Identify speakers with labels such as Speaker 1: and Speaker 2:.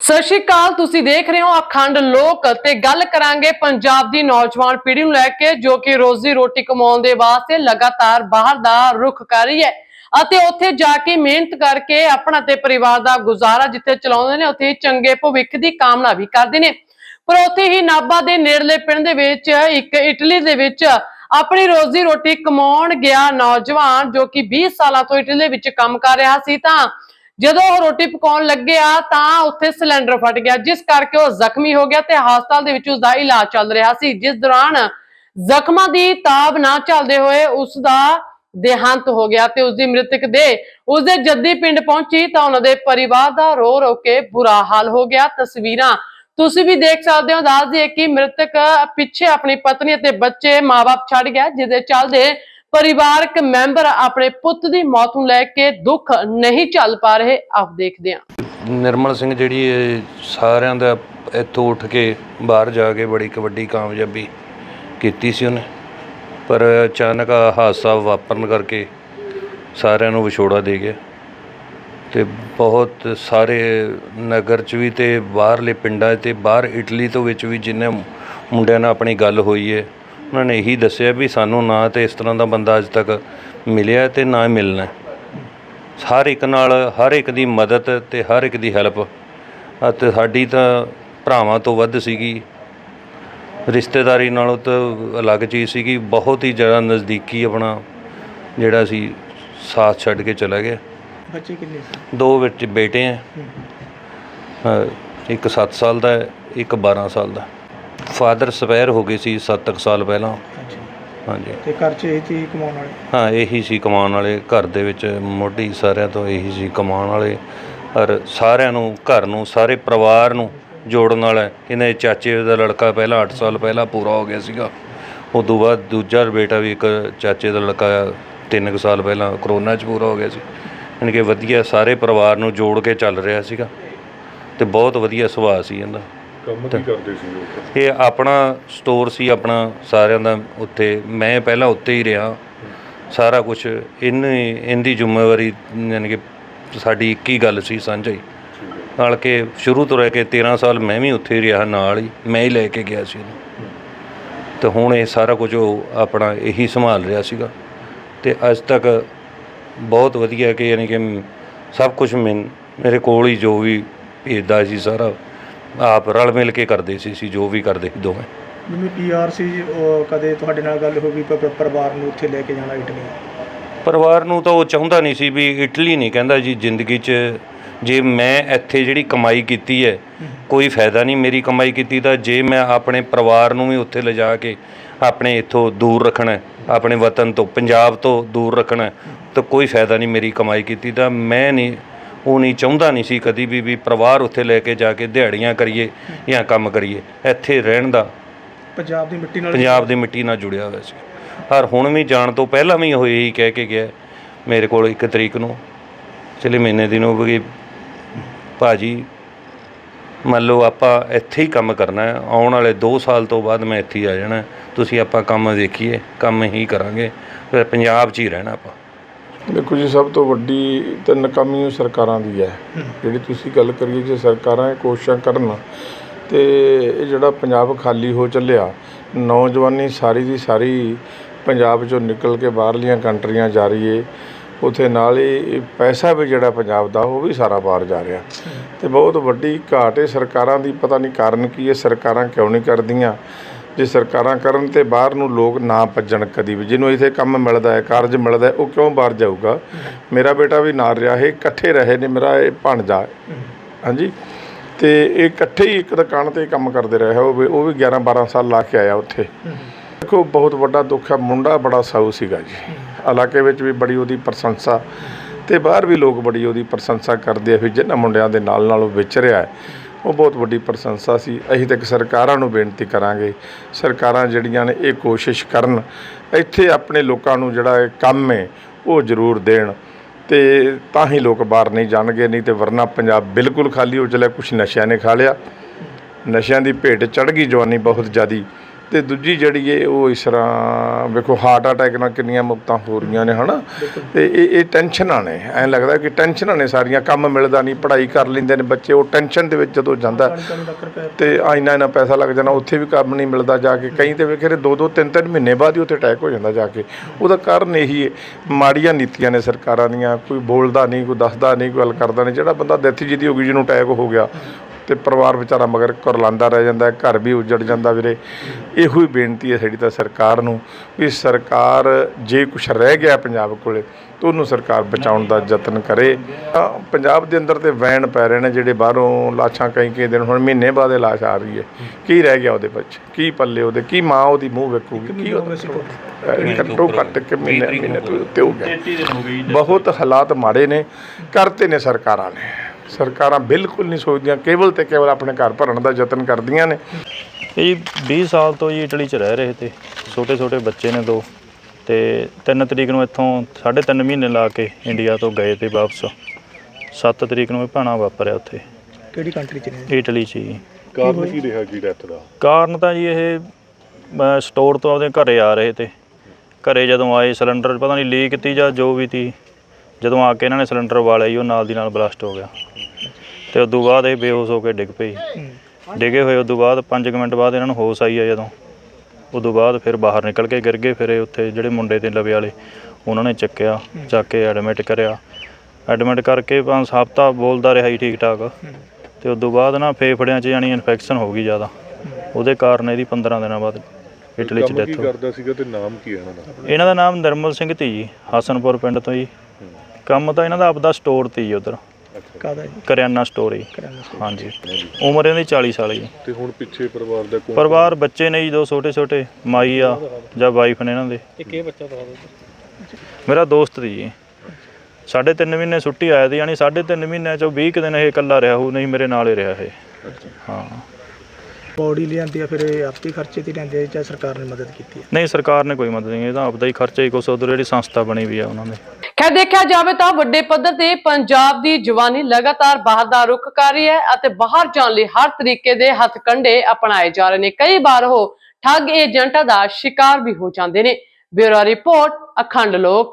Speaker 1: ਸਤਿ ਸ਼੍ਰੀ ਅਕਾਲ, ਤੁਸੀਂ ਦੇਖ ਰਹੇ ਹੋ ਅਖੰਡ ਲੋਕ ਤੇ ਗੱਲ ਕਰਾਂਗੇ ਪੰਜਾਬ ਦੀ ਨੌਜਵਾਨ ਪੀੜ੍ਹੀ ਨੂੰ ਲੈ ਕੇ ਜੋ ਕਿ ਰੋਜ਼ੀ ਰੋਟੀ ਕਮਾਉਣ ਦੇ ਵਾਸਤੇ ਲਗਾਤਾਰ ਬਾਹਰ ਦਾ ਰੁਖ ਕਰ ਰਹੀ ਹੈ। ਅਤੇ ਉੱਥੇ ਜਾ ਕੇ ਮਿਹਨਤ ਕਰਕੇ ਆਪਣਾ ਤੇ ਪਰਿਵਾਰ ਦਾ ਗੁਜ਼ਾਰਾ ਜਿੱਥੇ ਚਲਾਉਂਦੇ ਨੇ, ਉੱਥੇ ਚੰਗੇ ਭਵਿੱਖ ਦੀ ਕਾਮਨਾ ਵੀ ਕਰਦੇ ਨੇ। ਪਰ ਉੱਥੇ ਹੀ ਨਾਭਾ ਦੇ ਨੇੜਲੇ ਪਿੰਡ ਦੇ ਵਿੱਚ ਇੱਕ ਇਟਲੀ ਦੇ ਵਿੱਚ ਆਪਣੀ ਰੋਜ਼ੀ ਰੋਟੀ ਕਮਾਉਣ ਗਿਆ ਨੌਜਵਾਨ ਜੋ ਕਿ 20 ਸਾਲਾਂ ਤੋਂ ਇਟਲੀ ਦੇ ਵਿੱਚ ਕੰਮ ਕਰ ਰਿਹਾ ਸੀ ਤਾਂ ਜਦੋਂ ਉਹ ਰੋਟੀ ਪਕਾਉਣ ਲੱਗਿਆ ਤਾਂ ਉੱਥੇ ਸਿਲੰਡਰ ਫਟ ਗਿਆ, ਜਿਸ ਕਰਕੇ ਉਹ ਜ਼ਖਮੀ ਹੋ ਗਿਆ ਤੇ ਹਸਪਤਾਲ ਦੇ ਵਿੱਚ ਉਸ ਦਾ ਇਲਾਜ ਚੱਲ ਰਿਹਾ ਸੀ। ਜਿਸ ਦੌਰਾਨ ਜ਼ਖਮਾਂ ਦੀ ਤਾਬ ਨਾ ਚੱਲਦੇ ਹੋਏ ਉਸ ਦਾ ਦੇਹਾਂਤ ਹੋ ਗਿਆ ਤੇ ਉਸ ਦੀ ਮ੍ਰਿਤਕ ਦੇ ਉਸ ਦੇ ਜੱਦੀ ਪਿੰਡ ਪਹੁੰਚੀ ਤਾਂ ਉਹਨਾਂ ਦੇ ਪਰਿਵਾਰ ਦਾ ਰੋ ਰੋ ਕੇ ਬੁਰਾ ਹਾਲ ਹੋ ਗਿਆ। ਤਸਵੀਰਾਂ ਤੁਸੀਂ ਵੀ ਦੇਖ ਸਕਦੇ ਹੋ, ਦੱਸ ਦਈਏ ਕਿ ਮ੍ਰਿਤਕ ਪਿੱਛੇ ਆਪਣੀ ਪਤਨੀ ਅਤੇ ਬੱਚੇ ਮਾਪੇ ਛੱਡ ਗਿਆ ਜਿਹਦੇ ਚੱਲਦੇ ਪਰਿਵਾਰਕ ਮੈਂਬਰ ਆਪਣੇ ਪੁੱਤ ਦੀ ਮੌਤ ਨੂੰ ਲੈ ਕੇ ਦੁੱਖ ਨਹੀਂ ਚੱਲ ਪਾ ਰਹੇ, ਆਪ ਦੇਖਦੇ ਹਾਂ।
Speaker 2: ਨਿਰਮਲ ਸਿੰਘ ਜਿਹੜੀ ਇਹ ਸਾਰਿਆਂ ਦਾ ਇੱਥੋਂ ਉੱਠ ਕੇ ਬਾਹਰ ਜਾ ਕੇ ਬੜੀ ਕਬੱਡੀ ਕਾਮਯਾਬੀ ਕੀਤੀ ਸੀ ਉਹਨੇ, ਪਰ ਅਚਾਨਕ ਆਹ ਹਾਦਸਾ ਵਾਪਰਨ ਕਰਕੇ ਸਾਰਿਆਂ ਨੂੰ ਵਿਛੋੜਾ ਦੇ ਗਿਆ ਤੇ ਬਹੁਤ ਸਾਰੇ ਨਗਰ ਚ ਵੀ ਤੇ ਬਾਹਰਲੇ ਪਿੰਡਾਂ 'ਚ ਤੇ ਬਾਹਰ ਇਟਲੀ ਤੋਂ ਵਿੱਚ ਵੀ ਜਿੰਨੇ ਮੁੰਡਿਆਂ ਨਾਲ ਆਪਣੀ ਗੱਲ ਹੋਈ ਹੈ ਉਹਨਾਂ ਨੇ ਇਹੀ ਦੱਸਿਆ ਵੀ ਸਾਨੂੰ ਨਾ ਤੇ ਇਸ ਤਰ੍ਹਾਂ ਦਾ ਬੰਦਾ ਅੱਜ ਤੱਕ ਮਿਲਿਆ ਤੇ ਨਾ ਮਿਲਣਾ। ਹਰ ਇੱਕ ਨਾਲ ਹਰ ਇੱਕ ਦੀ ਮਦਦ ਤੇ ਹਰ ਇੱਕ ਦੀ ਹੈਲਪ। ਅਤੇ ਸਾਡੀ ਤਾਂ ਭਰਾਵਾਂ ਤੋਂ ਵੱਧ ਸੀਗੀ। ਰਿਸ਼ਤੇਦਾਰੀ ਨਾਲੋਂ ਤਾਂ ਅਲੱਗ ਚੀਜ਼ ਸੀਗੀ। ਬਹੁਤ ਹੀ ਜ਼ਿਆਦਾ ਨਜ਼ਦੀਕੀ ਆਪਣਾ ਜਿਹੜਾ ਸੀ ਸਾਥ ਛੱਡ ਕੇ ਚਲਾ ਗਿਆ।
Speaker 3: ਬੱਚੇ ਕਿੰਨੇ ਸੀ?
Speaker 2: ਦੋ ਵਿੱਚ ਬੇਟੇ ਅ, ਇੱਕ 7 ਸਾਲ ਦਾ ਇੱਕ 12 ਸਾਲ ਦਾ। ਫਾਦਰ ਸਪੈਰ ਹੋ ਗਏ ਸੀ 7 ਸਾਲ ਪਹਿਲਾਂ। ਹਾਂਜੀ।
Speaker 3: ਤੇ ਘਰ 'ਚ ਇਹ ਤੀ ਕਮਾਉਣ ਵਾਲੇ?
Speaker 2: ਹਾਂ ਇਹੀ ਸੀ ਕਮਾਉਣ ਵਾਲੇ। ਘਰ ਦੇ ਵਿੱਚ ਮੋਢੀ ਸਾਰਿਆਂ ਤੋਂ ਇਹੀ ਸੀ ਕਮਾਉਣ ਵਾਲੇ। ਔਰ ਸਾਰਿਆਂ ਨੂੰ ਘਰ ਨੂੰ ਸਾਰੇ ਪਰਿਵਾਰ ਨੂੰ ਜੋੜਨ ਵਾਲਾ ਇਹਨਾਂ ਦੇ ਚਾਚੇ ਦਾ ਲੜਕਾ ਪਹਿਲਾਂ 8 ਸਾਲ ਪਹਿਲਾਂ ਪੂਰਾ ਹੋ ਗਿਆ ਸੀਗਾ। ਉਸ ਤੋਂ ਬਾਅਦ ਦੂਜਾ ਬੇਟਾ ਵੀ ਇੱਕ ਚਾਚੇ ਦਾ ਲੜਕਾ 3 ਸਾਲ ਪਹਿਲਾਂ ਕਰੋਨਾ 'ਚ ਪੂਰਾ ਹੋ ਗਿਆ ਸੀ। ਯਾਨੀ ਕਿ ਵਧੀਆ ਸਾਰੇ ਪਰਿਵਾਰ ਨੂੰ ਜੋੜ ਕੇ ਚੱਲ ਰਿਹਾ ਸੀਗਾ। ਤੇ ਬਹੁਤ ਵਧੀਆ ਸੁਭਾਅ ਸੀ ਇਹਦਾ।
Speaker 4: ਕੰਮ ਕੀ ਕਰਦੇ ਸੀ ਲੋਕ?
Speaker 2: ਇਹ ਆਪਣਾ ਸਟੋਰ ਸੀ ਆਪਣਾ ਸਾਰਿਆਂ ਦਾ ਉੱਥੇ। ਮੈਂ ਪਹਿਲਾਂ ਉੱਤੇ ਹੀ ਰਿਹਾ। ਸਾਰਾ ਕੁਝ ਇਹਨੇ ਇਹਦੀ ਜ਼ਿੰਮੇਵਾਰੀ ਯਾਨੀ ਕਿ ਸਾਡੀ ਇੱਕ ਹੀ ਗੱਲ ਸੀ ਸਾਂਝੀ ਨਾਲ ਕਿ ਸ਼ੁਰੂ ਤੋਂ ਰਹਿ ਕੇ 13 ਸਾਲ ਮੈਂ ਵੀ ਉੱਥੇ ਹੀ ਰਿਹਾ ਨਾਲ ਹੀ ਮੈਂ ਹੀ ਲੈ ਕੇ ਗਿਆ ਸੀ ਇਹਨੂੰ। ਤੇ ਹੁਣ ਇਹ ਸਾਰਾ ਕੁਝ ਉਹ ਆਪਣਾ ਇਹੀ ਸੰਭਾਲ ਰਿਹਾ ਸੀਗਾ। ਤੇ ਅੱਜ ਤੱਕ ਬਹੁਤ ਵਧੀਆ ਕਿ ਯਾਨੀ ਕਿ ਸਭ ਕੁਝ ਮੇਰੇ ਕੋਲ ਹੀ ਜੋ ਵੀ ਭੇਜਦਾ ਸੀ ਸਾਰਾ ਆਪ ਰਲ ਮਿਲ ਕੇ ਕਰਦੇ ਸੀ ਸੀ ਜੋ ਵੀ ਕਰਦੇ ਸੀ ਦੋਵੇਂ।
Speaker 3: ਜਿਵੇਂ ਪੀਆਰ ਸੀ ਉਹ ਕਦੇ ਤੁਹਾਡੇ ਨਾਲ ਗੱਲ ਹੋ ਗਈ ਪ- ਪ- ਪਰਿਵਾਰ ਨੂੰ ਉੱਥੇ ਲੈ ਕੇ ਜਾਣਾ ਇਟਲੀ
Speaker 2: ਪਰਿਵਾਰ ਨੂੰ ਤਾਂ ਉਹ ਚਾਹੁੰਦਾ ਨਹੀਂ ਸੀ ਵੀ ਇਟਲੀ ਨਹੀਂ ਕਹਿੰਦਾ ਜੀ ਜ਼ਿੰਦਗੀ 'ਚ ਜੇ ਮੈਂ ਇੱਥੇ ਜਿਹੜੀ ਕਮਾਈ ਕੀਤੀ ਹੈ ਕੋਈ ਫਾਇਦਾ ਨਹੀਂ ਮੇਰੀ ਕਮਾਈ ਕੀਤੀ ਤਾਂ ਜੇ ਮੈਂ ਆਪਣੇ ਪਰਿਵਾਰ ਨੂੰ ਵੀ ਉੱਥੇ ਲਿਜਾ ਕੇ ਆਪਣੇ ਇੱਥੋਂ ਦੂਰ ਰੱਖਣਾ ਆਪਣੇ ਵਤਨ ਤੋਂ ਪੰਜਾਬ ਤੋਂ ਦੂਰ ਰੱਖਣਾ ਤਾਂ ਕੋਈ ਫਾਇਦਾ ਨਹੀਂ ਮੇਰੀ ਕਮਾਈ ਕੀਤੀ ਤਾਂ ਮੈਂ ਨਹੀਂ ਉਹ ਨਹੀਂ ਚਾਹੁੰਦਾ ਨਹੀਂ ਸੀ ਕਦੀ ਵੀ ਵੀ ਪਰਿਵਾਰ ਉੱਥੇ ਲੈ ਕੇ ਜਾ ਕੇ ਦਿਹਾੜੀਆਂ ਕਰੀਏ ਜਾਂ ਕੰਮ ਕਰੀਏ ਇੱਥੇ ਰਹਿਣ ਦਾ
Speaker 3: ਪੰਜਾਬ ਦੀ ਮਿੱਟੀ ਨਾਲ
Speaker 2: ਪੰਜਾਬ ਦੀ ਮਿੱਟੀ ਨਾਲ ਜੁੜਿਆ ਹੋਇਆ ਸੀ ਪਰ ਹੁਣ ਵੀ ਜਾਣ ਤੋਂ ਪਹਿਲਾਂ ਵੀ ਉਹ ਇਹੀ ਕਹਿ ਕੇ ਗਿਆ ਮੇਰੇ ਕੋਲ ਇੱਕ ਤਰੀਕ ਨੂੰ ਪਿਛਲੇ ਮਹੀਨੇ ਦੀ ਨੂੰ ਵੀ ਭਾਜੀ ਮੰਨ ਲਓ ਆਪਾਂ ਇੱਥੇ ਹੀ ਕੰਮ ਕਰਨਾ ਹੈ ਆਉਣ ਵਾਲੇ 2 ਸਾਲ ਤੋਂ ਬਾਅਦ ਮੈਂ ਇੱਥੇ ਹੀ ਆ ਜਾਣਾ। ਤੁਸੀਂ ਆਪਾਂ ਕੰਮ ਦੇਖੀਏ ਕੰਮ ਹੀ ਕਰਾਂਗੇ ਫਿਰ ਪੰਜਾਬ 'ਚ ਹੀ ਰਹਿਣਾ ਆਪਾਂ
Speaker 4: ਦੇਖੋ ਜੀ ਸਭ ਤੋਂ ਵੱਡੀ ਤਾਂ ਨਾਕਾਮੀ ਉਹ ਸਰਕਾਰਾਂ ਦੀ ਹੈ। ਜਿਹੜੀ ਤੁਸੀਂ ਗੱਲ ਕਰੀਏ ਜੇ ਸਰਕਾਰਾਂ ਇਹ ਕੋਸ਼ਿਸ਼ਾਂ ਕਰਨ ਤੇ ਇਹ ਜਿਹੜਾ ਪੰਜਾਬ ਖਾਲੀ ਹੋ ਚੱਲਿਆ ਨੌਜਵਾਨੀ ਸਾਰੀ ਦੀ ਸਾਰੀ ਪੰਜਾਬ ਚੋਂ ਨਿਕਲ ਕੇ ਬਾਹਰਲੀਆਂ ਕੰਟਰੀਆਂ ਜਾ ਰਹੀ ਏ। ਉਥੇ ਨਾਲ ਹੀ ਪੈਸਾ ਵੀ ਜਿਹੜਾ ਪੰਜਾਬ ਦਾ ਉਹ ਵੀ ਸਾਰਾ ਬਾਹਰ ਜਾ ਰਿਹਾ। ਤੇ ਬਹੁਤ ਵੱਡੀ ਘਾਟ ਹੈ ਸਰਕਾਰਾਂ ਦੀ ਪਤਾ ਨਹੀਂ ਕਾਰਨ ਕੀ ਹੈ ਸਰਕਾਰਾਂ ਕਿਉਂ ਨਹੀਂ ਕਰਦੀਆਂ। ਜੇ ਸਰਕਾਰਾਂ ਕਰਨ ਤੇ ਬਾਹਰ ਨੂੰ ਲੋਕ ਨਾ ਭੱਜਣ ਕਦੀ ਵੀ, ਜਿਹਨੂੰ ਇੱਥੇ ਕੰਮ ਮਿਲਦਾ ਹੈ, ਕਾਰਜ ਮਿਲਦਾ ਹੈ, ਉਹ ਕਿਉਂ ਬਾਹਰ ਜਾਊਗਾ? ਮੇਰਾ ਬੇਟਾ ਵੀ ਨਾਲ ਰਿਹਾ, ਇਹ ਇਕੱਠੇ ਰਹੇ ਨੇ, ਮੇਰਾ ਇਹ ਭਾਣਜਾ ਹੈ। ਹਾਂਜੀ? ਤੇ ਇਹ ਇਕੱਠੇ ਹੀ ਇੱਕ ਦੁਕਾਨ ਤੇ ਕੰਮ ਕਰਦੇ ਰਹੇ, ਉਹ ਵੀ ਉਹ ਵੀ 11 12 ਸਾਲ ਲਾ ਕੇ ਆਇਆ ਉੱਥੇ। ਦੇਖੋ, ਬਹੁਤ ਵੱਡਾ ਦੁੱਖ ਹੈ, ਮੁੰਡਾ ਬੜਾ ਸਾਊ ਸੀਗਾ ਜੀ। ਇਲਾਕੇ ਵਿੱਚ ਵੀ ਬੜੀ ਉਹਦੀ ਪ੍ਰਸ਼ੰਸਾ, ਤੇ ਬਾਹਰ ਵੀ ਲੋਕ ਬੜੀ ਉਹਦੀ ਪ੍ਰਸ਼ੰਸਾ ਕਰਦੇ ਆ, ਵੀ ਜਿਹਨਾਂ ਮੁੰਡਿਆਂ ਦੇ ਨਾਲ ਨਾਲ ਉਹ ਵਿਚਰਿਆ ਹੈ। ਉਹ ਬਹੁਤ ਵੱਡੀ ਪ੍ਰਸ਼ੰਸਾ ਸੀ। ਅਸੀਂ ਤੱਕ ਸਰਕਾਰਾਂ ਨੂੰ ਬੇਨਤੀ ਕਰਾਂਗੇ। ਸਰਕਾਰਾਂ ਜਿਹੜੀਆਂ ਨੇ ਇਹ ਕੋਸ਼ਿਸ਼ ਕਰਨ, ਇੱਥੇ ਆਪਣੇ ਲੋਕਾਂ ਨੂੰ ਜਿਹੜਾ ਇਹ ਕੰਮ ਹੈ, ਉਹ ਜ਼ਰੂਰ ਦੇਣ। ਤੇ ਤਾਂ ਹੀ ਲੋਕ ਬਾਹਰ ਨਹੀਂ ਜਾਣਗੇ, ਨਹੀਂ ਤੇ ਵਰਨਾ ਪੰਜਾਬ ਬਿਲਕੁਲ ਖਾਲੀ ਹੋ ਚਲਿਆ ਕੁਝ ਨਸ਼ਿਆਂ ਨੇ ਖਾ ਲਿਆ। ਨਸ਼ਿਆਂ ਦੀ ਭੇਟ ਚੜ ਗਈ ਜਵਾਨੀ ਬਹੁਤ ਜ਼ਿਆਦੀ। ਤੇ ਦੂਜੀ ਜਿਹੜੀ ਏ ਉਹ ਇਸ ਤਰ੍ਹਾਂ ਵੇਖੋ ਹਾਰਟ ਅਟੈਕ ਨਾਲ ਕਿੰਨੀਆਂ ਮੌਤਾਂ ਹੋ ਰਹੀਆਂ ਨੇ ਹਨਾ? ਤੇ ਇਹ ਇਹ ਟੈਨਸ਼ਨਾਂ ਨੇ। ਐਂ ਲੱਗਦਾ ਕਿ ਟੈਨਸ਼ਨਾਂ ਨੇ ਸਾਰੀਆਂ ਕੰਮ ਮਿਲਦਾ ਨਹੀਂ ਪੜ੍ਹਾਈ ਕਰ ਲੈਂਦੇ ਨੇ ਬੱਚੇ ਉਹ ਟੈਨਸ਼ਨ ਦੇ ਵਿੱਚ ਜਦੋਂ ਜਾਂਦਾ
Speaker 3: 40 ਲੱਖ ਰੁਪਏ
Speaker 4: ਤੇ ਆ ਇੰਨਾ ਇੰਨਾ ਪੈਸਾ ਲੱਗ ਜਾਣਾ ਉੱਥੇ ਵੀ ਕੰਮ ਨਹੀਂ ਮਿਲਦਾ ਜਾ ਕੇ। ਕਈ ਤੇ ਵੇਖੇ ਦੋ ਦੋ ਤਿੰਨ ਤਿੰਨ ਮਹੀਨੇ ਬਾਅਦ ਹੀ ਉੱਥੇ ਅਟੈਕ ਹੋ ਜਾਂਦਾ ਜਾ ਕੇ। ਉਹਦਾ ਕਾਰਨ ਇਹੀ ਹੈ ਮਾੜੀਆਂ ਨੀਤੀਆਂ ਨੇ ਸਰਕਾਰਾਂ ਦੀਆਂ ਕੋਈ ਬੋਲਦਾ ਨਹੀਂ ਕੋਈ ਦੱਸਦਾ ਨਹੀਂ ਕੋਈ ਗੱਲ ਕਰਦਾ ਨਹੀਂ। ਜਿਹੜਾ ਬੰਦਾ ਡੈਥ ਜਿਹਦੀ ਹੋ ਗਈ ਜਿਹਨੂੰ ਅਟੈਕ ਹੋ ਗਿਆ ਤੇ ਪਰਿਵਾਰ ਵਿਚਾਰਾ ਮਗਰ ਕਰਲਾਂਦਾ ਰਹਿ ਜਾਂਦਾ ਘਰ ਵੀ ਉਜੜ ਜਾਂਦਾ ਵੀਰੇ। ਇਹੋ ਹੀ ਬੇਨਤੀ ਹੈ ਸਾਡੀ ਤਾਂ ਸਰਕਾਰ ਨੂੰ ਵੀ ਸਰਕਾਰ ਜੇ ਕੁਝ ਰਹਿ ਗਿਆ ਪੰਜਾਬ ਕੋਲੇ ਤਾਂ ਉਹਨੂੰ ਸਰਕਾਰ ਬਚਾਉਣ ਦਾ ਯਤਨ ਕਰੇ। ਤਾਂ ਪੰਜਾਬ ਦੇ ਅੰਦਰ ਤੇ ਵੈਣ ਪੈ ਰਹੇ ਨੇ ਜਿਹੜੇ ਬਾਹਰੋਂ ਲਾਸ਼ਾਂ ਕਈ ਕਈ ਦਿਨ ਹੁਣ ਮਹੀਨੇ ਬਾਅਦ ਇਹ ਲਾਸ਼ ਆ ਰਹੀ ਹੈ। ਕੀ ਰਹਿ ਗਿਆ ਉਹਦੇ ਵਿੱਚ? ਕੀ ਪੱਲੇ ਉਹਦੇ? ਕੀ ਮਾਂ ਉਹਦੀ ਮੂੰਹ ਵੇਖੂਗੀ? ਕੀ ਉਹਦਾ ਘੱਟੋ ਘੱਟ ਕਿ ਮਹੀਨੇ ਮਹੀਨੇ ਤੋਂ ਉੱਤੇ ਹੋ ਗਿਆ। ਬਹੁਤ ਹਾਲਾਤ ਮਾੜੇ ਨੇ ਕਰਤੇ ਨੇ ਸਰਕਾਰਾਂ ਨੇ। ਸਰਕਾਰਾਂ ਬਿਲਕੁਲ ਨਹੀਂ ਸੋਚਦੀਆਂ ਕੇਵਲ ਤੇ ਕੇਵਲ ਆਪਣੇ ਘਰ ਭਰਨ ਦਾ ਯਤਨ ਕਰਦੀਆਂ ਨੇ।
Speaker 5: ਇਹ 20 ਸਾਲ ਤੋਂ ਜੀ ਇਟਲੀ 'ਚ ਰਹਿ ਰਹੇ ਤੇ ਛੋਟੇ ਛੋਟੇ ਬੱਚੇ ਨੇ ਦੋ ਤੇ 3 ਤਰੀਕ ਨੂੰ ਇੱਥੋਂ ਸਾਢੇ ਤਿੰਨ ਮਹੀਨੇ ਲਾ ਕੇ ਇੰਡੀਆ ਤੋਂ ਗਏ ਤੇ ਵਾਪਸ। 7 ਤਰੀਕ ਨੂੰ ਇਹ ਭਾਣਾ ਵਾਪਰਿਆ ਉੱਥੇ।
Speaker 3: ਕਿਹੜੀ ਕੰਟਰੀ ਚ ਨੇ
Speaker 5: ਇਟਲੀ 'ਚ ਜੀ।
Speaker 6: ਕਾਰਨ ਕੀ ਰਿਹਾ ਜੀ ਡੈਥ ਦਾ?
Speaker 5: ਕਾਰਨ ਤਾਂ ਜੀ ਇਹ ਮੈਂ ਸਟੋਰ ਤੋਂ ਆਪਦੇ ਘਰੇ ਆ ਰਹੇ ਤੇ। ਘਰੇ ਜਦੋਂ ਆਏ ਸਿਲੰਡਰ ਪਤਾ ਨਹੀਂ ਲੀਕ ਤੀ ਜਾਂ ਜੋ ਵੀ ਤੀ। ਜਦੋਂ ਆ ਕੇ ਇਹਨਾਂ ਨੇ ਸਿਲੰਡਰ ਵਾਲਿਆ ਜੀ ਉਹ ਨਾਲ ਦੀ ਨਾਲ ਬਲਾਸਟ ਹੋ ਗਿਆ। ਤੇ ਉਦੋਂ ਬਾਅਦ ਇਹ ਬੇਹੋਸ਼ ਹੋ ਕੇ ਡਿੱਗ ਪਈ ਡਿੱਗੇ ਹੋਏ ਉਦੋਂ ਬਾਅਦ 5 ਮਿੰਟ ਬਾਅਦ ਇਹਨਾਂ ਨੂੰ ਹੋਸ਼ ਆਈ ਆ ਜਦੋਂ। ਉਦੋਂ ਬਾਅਦ ਫਿਰ ਬਾਹਰ ਨਿਕਲ ਕੇ ਗਿਰ ਗਏ ਫਿਰ ਇਹ ਉੱਥੇ ਜਿਹੜੇ ਮੁੰਡੇ ਤੇ ਲਵੇ ਵਾਲੇ ਉਹਨਾਂ ਨੇ ਚੱਕਿਆ ਚੱਕ ਕੇ ਐਡਮਿਟ ਕਰਿਆ। ਐਡਮਿਟ ਕਰਕੇ ਪੰਜ ਹਫ਼ਤਾ ਬੋਲਦਾ ਰਿਹਾ ਜੀ ਠੀਕ ਠਾਕ ਤੇ ਉਦੋਂ ਬਾਅਦ ਨਾ ਫੇਫੜਿਆਂ 'ਚ ਯਾਨੀ ਇਨਫੈਕਸ਼ਨ ਹੋ ਗਈ ਜ਼ਿਆਦਾ। ਉਹਦੇ ਕਾਰਨ ਇਹਦੀ 15 ਦਿਨਾਂ ਬਾਅਦ ਇਟਲੀ 'ਚ ਡੈਥ ਹੋ ਗਈ।
Speaker 6: ਕਰਦਾ ਸੀਗਾ ਤੇ ਨਾਮ ਕੀ ਹੈ ਇਹਨਾਂ ਦਾ?
Speaker 5: ਇਹਨਾਂ ਦਾ ਨਾਮ ਨਿਰਮਲ ਸਿੰਘ ਤੀ ਜੀ ਹਸਨਪੁਰ ਪਿੰਡ ਤੋਂ ਜੀ। ਕੰਮ ਤਾਂ ਇਹਨਾਂ ਦਾ ਆਪਦਾ ਸਟੋਰ ਤੀ ਜੀ ਉਧਰ।
Speaker 3: ਕਾਦਾ ਜੀ?
Speaker 5: ਕਰਿਆਨਾ ਸਟੋਰ
Speaker 3: ਕਰਿਆਨਾ store?
Speaker 5: ਹਾਂਜੀ। ਉਮਰ ਇਹਦੀ 40 ਸਾਲ ਜੀ
Speaker 6: ਤੇ ਹੁਣ ਪਿੱਛੇ ਪਰਿਵਾਰ ਦਾ ਕੌਣ
Speaker 5: ਪਰਿਵਾਰ ਬੱਚੇ ਨੇ ਜੀ ਦੋ ਛੋਟੇ ਛੋਟੇ ਮਾਈ ਆ ਜਾਂ ਵਾਈਫ ਨੇ ਇਹਨਾਂ ਦੇ।
Speaker 3: ਇੱਕ ਇਹ ਬੱਚਾ ਦਾ?
Speaker 5: ਮੇਰਾ ਦੋਸਤ ਦੀ ਜੀ। ਸਾਢੇ ਮਹੀਨੇ ਛੁੱਟੀ ਆਇਆ ਦੀ ਯਾਨੀ ਸਾਢੇ ਤਿੰਨ ਮਹੀਨਿਆਂ ਚੋਂ 20 ਕੁ ਦਿਨ ਇਹ ਇਕੱਲਾ ਰਿਹਾ ਹੋ ਨਹੀਂ ਮੇਰੇ ਨਾਲ ਹੀ ਰਿਹਾ ਇਹ। ਹਾਂ।
Speaker 3: ਬੋਡੀ ਲਿਆਂਦੀ ਆ ਫਿਰ ਇਹ ਆਪੇ ਖਰਚੇ ਤੇ ਲੈਂਦੇ ਆ ਜਾਂ ਸਰਕਾਰ ਨੇ ਮਦਦ ਕੀਤੀ ਹੈ
Speaker 5: ਨਹੀਂ ਸਰਕਾਰ ਨੇ ਕੋਈ ਮਦਦ ਨਹੀਂ ਇਹ ਤਾਂ ਆਪਦਾ ਹੀ ਖਰਚਾ ਹੀ ਕੁਛ ਉਧਰ ਜਿਹੜੀ ਸੰਸਥਾ ਬਣੀ ਵੀ ਆ ਉਹਨਾਂ ਦੇ
Speaker 1: ਖੈਰ ਦੇਖਿਆ ਜਾਵੇ ਤਾਂ ਵੱਡੇ ਪੱਧਰ ਤੇ ਪੰਜਾਬ ਦੀ ਜਵਾਨੀ ਲਗਾਤਾਰ ਬਾਹਰ ਦਾ ਰੁਖ ਕਰ ਰਹੀ ਹੈ ਅਤੇ ਬਾਹਰ ਜਾਣ ਲਈ ਹਰ ਤਰੀਕੇ ਦੇ ਹੱਥ ਹੱਥਕੰਡੇ ਅਪਣਾਏ ਜਾ ਰਹੇ ਨੇ। ਕਈ ਵਾਰ ਉਹ ਠੱਗ ਏਜੰਟਾਂ ਦਾ ਸ਼ਿਕਾਰ ਵੀ ਹੋ ਜਾਂਦੇ ਨੇ। ਬਿਊਰੋ ਰਿਪੋਰਟ, ਅਖੰਡ ਲੋਕ।